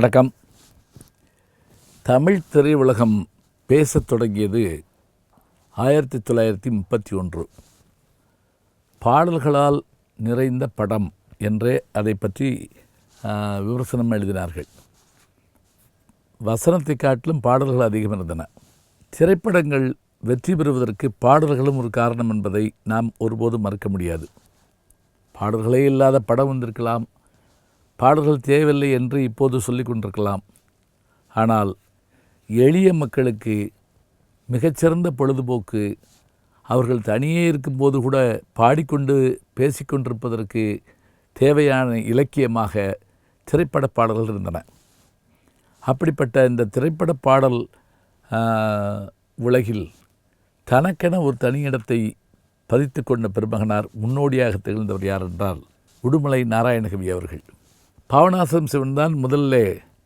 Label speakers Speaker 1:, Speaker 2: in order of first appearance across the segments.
Speaker 1: வணக்கம். தமிழ் திரையுலகம் பேசத் தொடங்கியது ஆயிரத்தி தொள்ளாயிரத்தி முப்பத்தி ஒன்று. பாடல்களால் நிறைந்த படம் என்றே அதை பற்றி விமர்சனம் எழுதினார்கள். வசனத்தை காட்டிலும் பாடல்கள் அதிகம் இருந்தன. திரைப்படங்கள் வெற்றி பெறுவதற்கு பாடல்களும் ஒரு காரணம் என்பதை நாம் ஒருபோதும் மறுக்க முடியாது. பாடல்களே இல்லாத படம் வந்திருக்கலாம் பாடல்கள் தேவையில்லை என்று இப்போது சொல்லி கொண்டிருக்கலாம். ஆனால் எளிய மக்களுக்கு மிகச்சிறந்த பொழுதுபோக்கு அவர்கள் தனியே இருக்கும்போது கூட பாடிக்கொண்டு பேசிக்கொண்டிருப்பதற்கு தேவையான இலக்கியமாக திரைப்பட பாடல்கள் இருந்தன. அப்படிப்பட்ட இந்த திரைப்பட பாடல் உலகில் தனக்கென ஒரு தனியிடத்தை பதித்து கொண்ட பெருமகனார் முன்னோடியாக திகழ்ந்தவர் யார் என்றால் உடுமலை நாராயணகவி அவர்கள். பாவனாசம் சிவன் தான் முதல்ல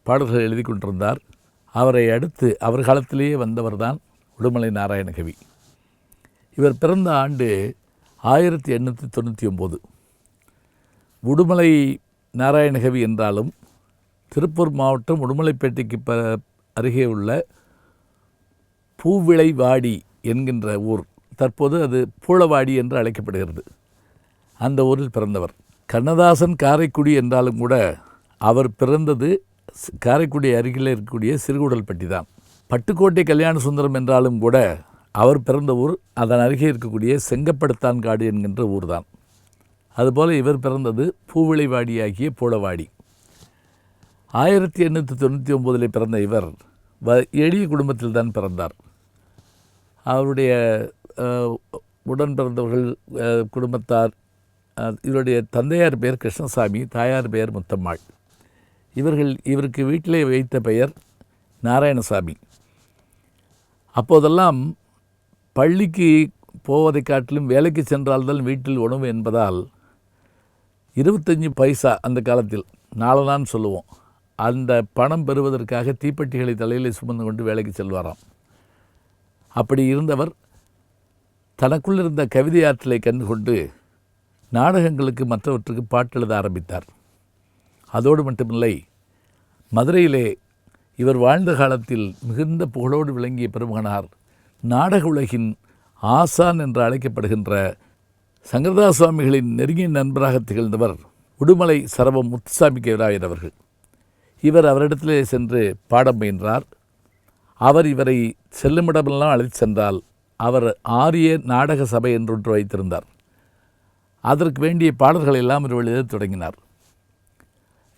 Speaker 1: பாடல்கள் எழுதி கொண்டிருந்தார். அவரை அடுத்து அவர் காலத்திலேயே வந்தவர்தான் உடுமலை நாராயணகவி இவர் பிறந்த ஆண்டு ஆயிரத்தி எண்ணூற்றி தொண்ணூற்றி ஒம்பது. உடுமலை நாராயணகவி என்றாலும் திருப்பூர் மாவட்டம் உடுமலைப்பேட்டைக்கு ப அருகே உள்ள பூவிளைவாடி என்கின்ற ஊர். தற்போது அது பூளவாடி என்று அழைக்கப்படுகிறது. அந்த ஊரில் பிறந்தவர். கண்ணதாசன் காரைக்குடி என்றாலும் கூட அவர் பிறந்தது காரைக்குடி அருகில் இருக்கக்கூடிய சிறுகுடல்பட்டி தான். பட்டுக்கோட்டை கல்யாண சுந்தரம் என்றாலும் கூட அவர் பிறந்த ஊர் அதன் அருகே இருக்கக்கூடிய செங்கப்படுத்தான்காடு என்கின்ற ஊர் தான். அதுபோல் இவர் பிறந்தது பூவிளைவாடியாகிய பூளவாடி. ஆயிரத்தி எண்ணூற்றி தொண்ணூற்றி ஒம்போதில் பிறந்த இவர் வ எளிய குடும்பத்தில் தான் பிறந்தார். அவருடைய உடன் பிறந்தவர்கள் குடும்பத்தார் இவருடைய தந்தையார் பெயர் கிருஷ்ணசாமி தாயார் பெயர் முத்தம்மாள். இவர்கள் இவருக்கு வீட்டிலே வைத்த பெயர் நாராயணசாமி. அப்போதெல்லாம் பள்ளிக்கு போவதை காட்டிலும் வேலைக்கு சென்றால்தான் வீட்டில் உணவு என்பதால் இருபத்தஞ்சி பைசா அந்த காலத்தில் நாளதான் சொல்லுவோம். அந்த பணம் பெறுவதற்காக தீப்பெட்டிகளை தலையில் சுமந்து கொண்டு வேலைக்கு செல்வாராம். அப்படி இருந்தவர் தனக்குள் இருந்த கவிதை ஆற்றலை கண்டு கொண்டு நாடகங்களுக்கு மற்றவற்றுக்கு பாட்டு எழுத ஆரம்பித்தார். அதோடு மட்டுமில்லை மதுரையிலே இவர் வாழ்ந்த காலத்தில் மிகுந்த புகழோடு விளங்கிய பெருமகனார் நாடக உலகின் ஆசான் என்று அழைக்கப்படுகின்ற சங்கரதா சுவாமிகளின் நெருங்கிய நண்பராக திகழ்ந்தவர் உடுமலை சரவம் முத்துசாமி கேராயர் அவர்கள். இவர் அவரிடத்திலே சென்று பாடம் பயின்றார். அவர் இவரை செல்லுமிடமெல்லாம் அழைத்து சென்றால் அவர் ஆரிய நாடக சபை என்றொன்று வைத்திருந்தார். அதற்கு வேண்டிய பாடல்களை எல்லாம் இவர் எழுத தொடங்கினார்.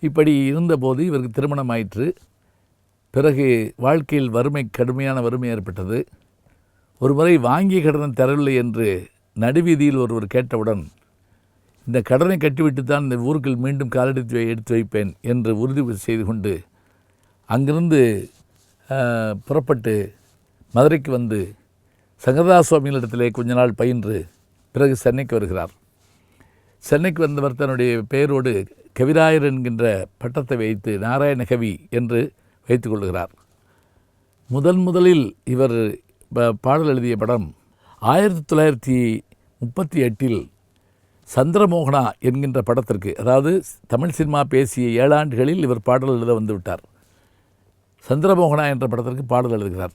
Speaker 1: இப்படி இருந்தபோது இவருக்கு திருமணம் ஆயிற்று. பிறகு வாழ்க்கையில் வறுமை கடுமையான வறுமை ஏற்பட்டது. ஒருமுறை வாங்கிய கடனம் தரவில்லை என்று நடுவீதியில் ஒருவர் கேட்டவுடன் இந்த கடனை கட்டிவிட்டு தான் இந்த ஊருக்குள் மீண்டும் காலெடுத்து எடுத்து வைப்பேன் என்று உறுதி செய்து கொண்டு அங்கிருந்து புறப்பட்டு மதுரைக்கு வந்து சங்கரதா சுவாமிகளிடத்திலே கொஞ்ச நாள் பயின்று பிறகு சென்னைக்கு வருகிறார். சென்னைக்கு வந்தவர் தன்னுடைய பெயரோடு கவிராயர் என்கின்ற பட்டத்தை வைத்து நாராயண கவி என்று வைத்து கொள்கிறார். முதன் முதலில் இவர் ப- பாடல் எழுதிய படம் ஆயிரத்தி தொள்ளாயிரத்தி முப்பத்தி எட்டில் சந்திரமோகனா என்கின்ற படத்திற்கு அதாவது தமிழ் சினிமா பேசிய ஏழாண்டுகளில் இவர் பாடல் எழுத வந்துவிட்டார் சந்திரமோகனா என்ற படத்திற்கு பாடல் எழுதுகிறார்.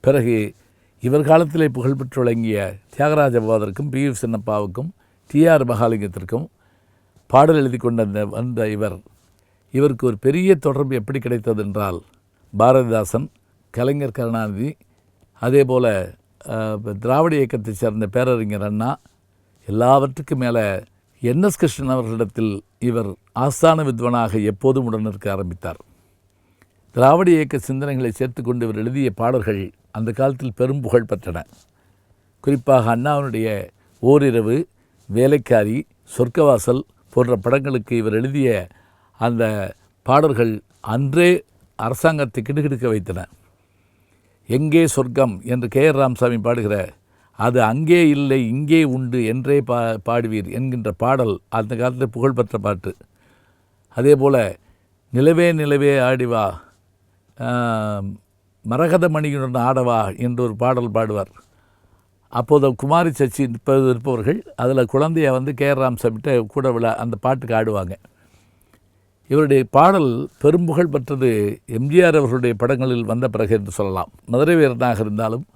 Speaker 1: பிறகு இவர் காலத்திலே புகழ்பெற்று விளங்கிய தியாகராஜ பாதருக்கும் பி யு சின்னப்பாவுக்கும் டிஆர் மகாலிங்கத்திற்கும் பாடல் எழுதி கொண்ட அந்த வந்த இவர் இவருக்கு ஒரு பெரிய தொடர்பு எப்படி கிடைத்தது என்றால் பாரதிதாசன் கலைஞர் கருணாநிதி அதே போல் திராவிட இயக்கத்தைச் சேர்ந்த பேரறிஞர் அண்ணா எல்லாவற்றுக்கும் மேலே என். எஸ். கிருஷ்ணன் அவர்களிடத்தில் இவர் ஆஸ்தான வித்வனாக எப்போதும் உடனிருக்க ஆரம்பித்தார். திராவிட இயக்க சிந்தனைகளை சேர்த்துக்கொண்டு இவர் எழுதிய பாடல்கள் அந்த காலத்தில் பெரும் புகழ் பெற்றன. குறிப்பாக அண்ணாவினுடைய ஓரிரவு வேலைக்காரி சொர்க்கவாசல் போன்ற படங்களுக்கு இவர் எழுதிய அந்த பாடல்கள் அன்றே அரசாங்கத்தை கிடுகிடுக்க வைத்தன. எங்கே சொர்க்கம் என்று கே ஆர் ராமசாமி பாடுகிற அது அங்கே இல்லை இங்கே உண்டு என்றே பா பாடுவீர் என்கின்ற பாடல் அந்த காலத்தில் புகழ்பெற்ற பாட்டு. அதே போல் நிலவே நிலவே ஆடிவா ஆம், மரகத மணியுடன் ஆடவா என்று ஒரு பாடல் பாடுவார். அப்போது குமாரி சச்சி இப்போது இருப்பவர்கள் அதில் குழந்தைய வந்து கே ஆர் ராமசாமிகிட்ட கூட விழா அந்த பாட்டுக்கு ஆடுவாங்க. இவருடைய பாடல் பெரும்புகழ் பெற்றது எம்ஜிஆர் அவர்களுடைய படங்களில் வந்த பிறகு என்று சொல்லலாம். மதுரை வீரனாக இருந்தாலும்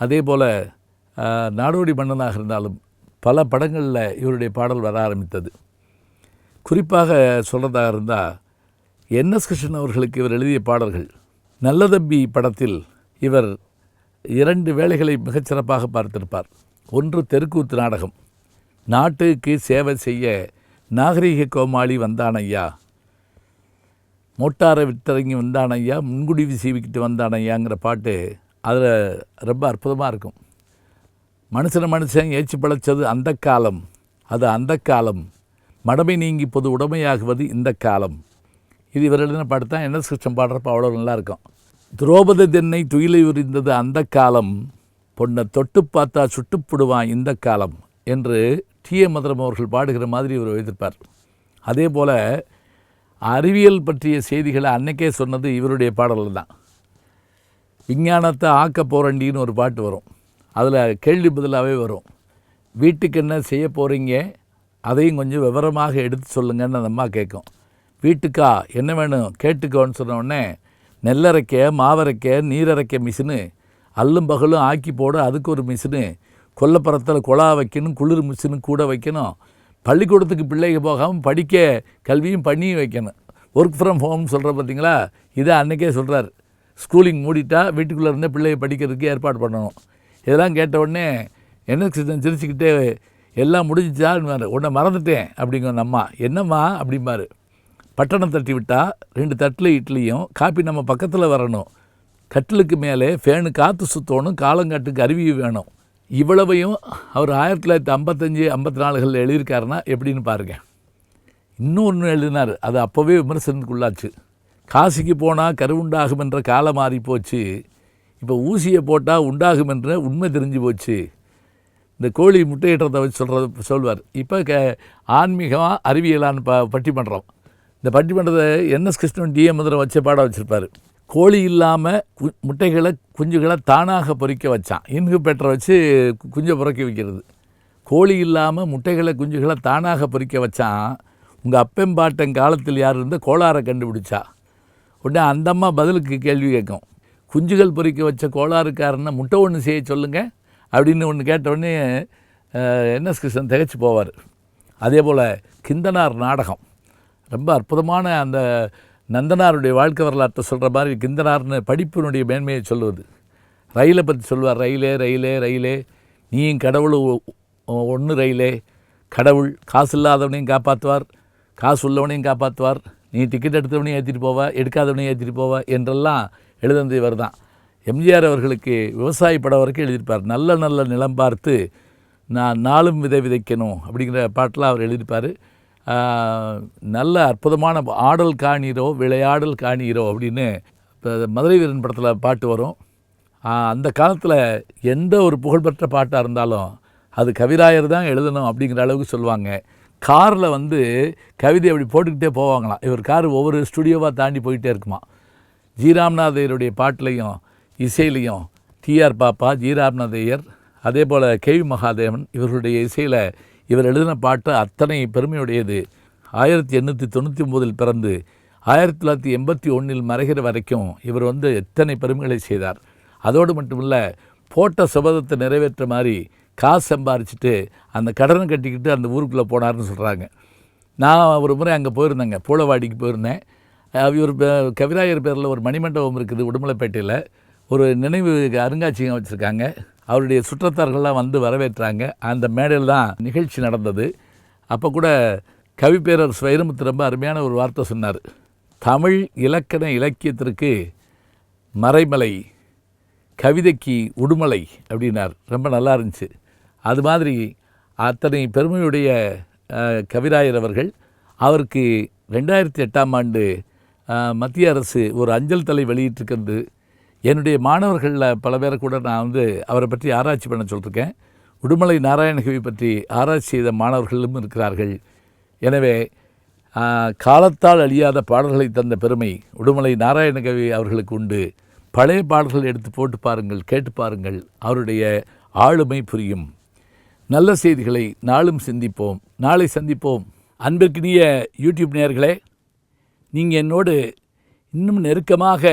Speaker 1: அதே போல் நாடோடி மன்னனாக இருந்தாலும் பல படங்களில் இவருடைய பாடல் வர ஆரம்பித்தது. குறிப்பாக சொல்கிறதாக இருந்தால் என் எஸ் கிருஷ்ணன் அவர்களுக்கு இவர் எழுதிய பாடல்கள் நல்லதம்பி படத்தில் இவர் இரண்டு வேலைகளை மிகச்சிறப்பாக பார்த்திருப்பார். ஒன்று தெருக்கூத்து நாடகம். நாட்டுக்கு சேவை செய்ய நாகரிக கோமாளி வந்தான் ஐயா மோட்டாரை விட்டிறங்கி வந்தான் ஐயா முன்குடிவு சீவிக்கிட்டு வந்தான் ஐயாங்கிற பாட்டு அதில் ரொம்ப அற்புதமாக இருக்கும். மனுஷனை மனுஷன் ஏச்சு பிழைச்சது அந்த காலம். அது அந்த காலம். மடமை நீங்கி பொது உடமையாகுவது இந்த காலம். இது இவர் எழுதின பாட்டு தான் என்எஸ் சிஸ்டம் பாடுறப்ப அவ்வளோ நல்லாயிருக்கும் துரோபத தென்னை துயிலை உரிந்தது அந்த காலம் பொண்ணை தொட்டு பார்த்தா சுட்டுப்புடுவான் இந்த காலம் என்று டி. ஏ. மதுரம் அவர்கள் பாடுகிற மாதிரி இவர் எழுதியிருப்பார். அதே போல் அறிவியல் பற்றிய செய்திகளை அன்னைக்கே சொன்னது இவருடைய பாடல்கள் தான். விஞ்ஞானத்தை ஆக்க போறண்டின்னு ஒரு பாட்டு வரும். அதில் கேள்வி பதிலாகவே வரும். வீட்டுக்கு என்ன செய்ய போகிறீங்க அதையும் கொஞ்சம் விவரமாக எடுத்து சொல்லுங்கன்னு அந்த அம்மா கேட்கும். வீட்டுக்கா? என்ன வேணும்? கேட்டுக்கோன்னு சொன்ன உடனே நெல்லரைக்க மாவரைக்க நீரரைக்க மிஷினு அல்லும் பகலும் ஆக்கி போட அதுக்கு ஒரு மிஷினு. கொல்லப்புறத்தில் குழா வைக்கணும் குளிர் மிஷினு கூட வைக்கணும். பள்ளிக்கூடத்துக்கு பிள்ளைங்க போகாமல் படிக்க கல்வியும் பண்ணியும் வைக்கணும். ஒர்க் ஃப்ரம் ஹோம் சொல்கிற பார்த்தீங்களா இதை அன்றைக்கே சொல்கிறார் ஸ்கூலிங் மூடிட்டா வீட்டுக்குள்ளே இருந்தே பிள்ளைய படிக்கிறதுக்கு ஏற்பாடு பண்ணணும். இதெல்லாம் கேட்ட உடனே என்ன கிருஷ்ணன் சிரிச்சுக்கிட்டே எல்லாம் முடிஞ்சிச்சா? உன்னை மறந்துட்டேன் அப்படிங்கிற அம்மா என்னம்மா? அப்படிம்பாரு. பட்டணம் தட்டி விட்டால் ரெண்டு தட்டில் இட்லியும் காப்பி நம்ம பக்கத்தில் வரணும். கட்டிலுக்கு மேலே ஃபேனு காற்று சுற்றணும் காலங்காட்டுக்கு அருவி வேணும். இவ்வளவையும் அவர் ஆயிரத்தி தொள்ளாயிரத்தி ஐம்பத்தஞ்சு ஐம்பத்தி நாலுகளில் எழுதியிருக்காருன்னா எப்படின்னு பாருங்கள் இன்னும் ஒன்று எழுதினார் அது அப்போவே விமர்சனத்துக்குள்ளாச்சு. காசிக்கு போனால் கருவுண்டாகும் என்ற காலம் மாறி போச்சு இப்போ ஊசியை போட்டால் உண்டாகும் என்ற உண்மை தெரிஞ்சு போச்சு. இந்த கோழி முட்டையிடுறதை வச்சு சொல்கிறது சொல்வார். இப்போ க ஆன்மீகமாக அறிவியலான்னு ப பட்டி பண்ணுறோம் இந்த பட்டிமன்றத்தை என்எஸ் கிருஷ்ணன் டிஎம் மதுரை வச்ச பாடம் வச்சுருப்பார். கோழி இல்லாமல் கு முட்டைகளை குஞ்சுகளை தானாக பொறிக்க வச்சான். இன்குபேட்டரை வச்சு குஞ்சை பொறக்க வைக்கிறது. கோழி இல்லாமல் முட்டைகளை குஞ்சுகளை தானாக பொறிக்க வச்சான். உங்கள் அப்பெம்பாட்டன் காலத்தில் யார் இருந்து கோளாறை கண்டுபிடிச்சா? உடனே அந்த அம்மா பதிலுக்கு கேள்வி கேட்கும். குஞ்சுகள் பொறிக்க வச்ச கோளாறுக்காரன்னா முட்டை ஒன்று செய்ய சொல்லுங்கள் அப்படின்னு ஒன்று கேட்ட உடனே என்எஸ் கிருஷ்ணன் திகச்சு போவார். அதே போல் கிந்தனார் நாடகம். ரொம்ப அற்புதமான அந்த நந்தனாருடைய வாழ்க்கை வரலாற்றை சொல்கிற மாதிரி கிந்தனார்னு படிப்பினுடைய மேன்மையை சொல்லுவது. ரயிலை பற்றி சொல்லுவார் ரயிலே ரயிலே ரயிலே நீயும் கடவுள் ஒன்று ரயிலே. கடவுள் காசு இல்லாதவனையும் காப்பாற்றுவார் காசு உள்ளவனையும் காப்பாற்றுவார் நீ டிக்கெட் எடுத்தவனையும் ஏற்றிட்டு போவா எடுக்காதவனையும் ஏற்றிட்டு போவா என்றெல்லாம் எழுதந்து இவர் தான். எம்ஜிஆர் அவர்களுக்கு விவசாய படம் வரைக்கும் எழுதியிருப்பார். நல்ல நல்ல நிலம் பார்த்து நான் நாளும் விதை விதைக்கணும் அப்படிங்கிற பாட்டெலாம் அவர் எழுதியிருப்பார். நல்ல அற்புதமான ஆடல் காணீரோ விளையாடல் காணீரோ அப்படின்னு இப்போ மதுரை வீரன் படத்தில் பாட்டு வரும். அந்த காலத்தில் எந்த ஒரு புகழ்பெற்ற பாட்டாக இருந்தாலும் அது கவிராயர் தான் எழுதணும் அப்படிங்கிற அளவுக்கு சொல்லுவாங்க. காரில் வந்து கவிதை அப்படி போட்டுக்கிட்டே போவாங்களாம். இவர் கார் ஒவ்வொரு ஸ்டுடியோவாக தாண்டி போயிட்டே இருக்குமா ஜி ராம்நாதையருடைய பாட்டிலையும் இசையிலையும் டிஆர் பாப்பா ஜி ராம்நாதையர் அதே போல் கேவி மகாதேவன் இவர்களுடைய இசையில் இவர் எழுதின பாட்டு அத்தனை பெருமையுடையது. ஆயிரத்தி எண்ணூற்றி தொண்ணூற்றி ஒம்போதில் பிறந்து ஆயிரத்தி தொள்ளாயிரத்தி எண்பத்தி ஒன்றில் மறைகிற வரைக்கும் இவர் வந்து எத்தனை பெருமைகளை செய்தார். அதோடு மட்டுமில்ல போட்ட சுபதத்தை நிறைவேற்ற மாதிரி காசு சம்பாரிச்சுட்டு அந்த கடனை கட்டிக்கிட்டு அந்த ஊருக்குள்ளே போனார்னு சொல்கிறாங்க நான் ஒரு முறை அங்கே போயிருந்தேங்க பூளவாடிக்கு போயிருந்தேன். இவர் பே- கவிராயர் பேரில் ஒரு மணிமண்டபம் இருக்குது உடுமலைப்பேட்டையில். ஒரு நினைவு அருங்காட்சியகம் வச்சுருக்காங்க. அவருடைய சுற்றத்தார்கள்லாம் வந்து வரவேற்றாங்க. அந்த மேடையில் தான் நிகழ்ச்சி நடந்தது. அப்போ கூட கவிப்பேரர் வைரமுத்து ரொம்ப அருமையான ஒரு வார்த்தை சொன்னார். தமிழ் இலக்கண இலக்கியத்திற்கு மறைமலை கவிதைக்கு உடுமலை அப்படின்னார். ரொம்ப நல்லா இருந்துச்சு. அது மாதிரி அத்தனை பெருமையுடைய கவிராயர் அவர்கள் அவருக்கு ரெண்டாயிரத்தி எட்டாம் ஆண்டு மத்திய அரசு ஒரு அஞ்சல் தலை வெளியிட்டிருக்கிறது. என்னுடைய மாணவர்களில் பல பேரை கூட நான் வந்து அவரை பற்றி ஆராய்ச்சி பண்ண சொல்லியிருக்கேன் உடுமலை நாராயணகவி பற்றி ஆராய்ச்சி செய்த மாணவர்களும் இருக்கிறார்கள். எனவே காலத்தால் அழியாத பாடல்களை தந்த பெருமை உடுமலை நாராயணகவி அவர்களுக்கு உண்டு. பழைய பாடல்கள் எடுத்து போட்டு பாருங்கள் கேட்டு பாருங்கள். அவருடைய ஆளுமை புரியும். நல்ல செய்திகளை நாளும் சிந்திப்போம். நாளை சந்திப்போம். அன்பிற்கினிய யூடியூப் நேயர்களே நீங்கள் என்னோடு இன்னும் நெருக்கமாக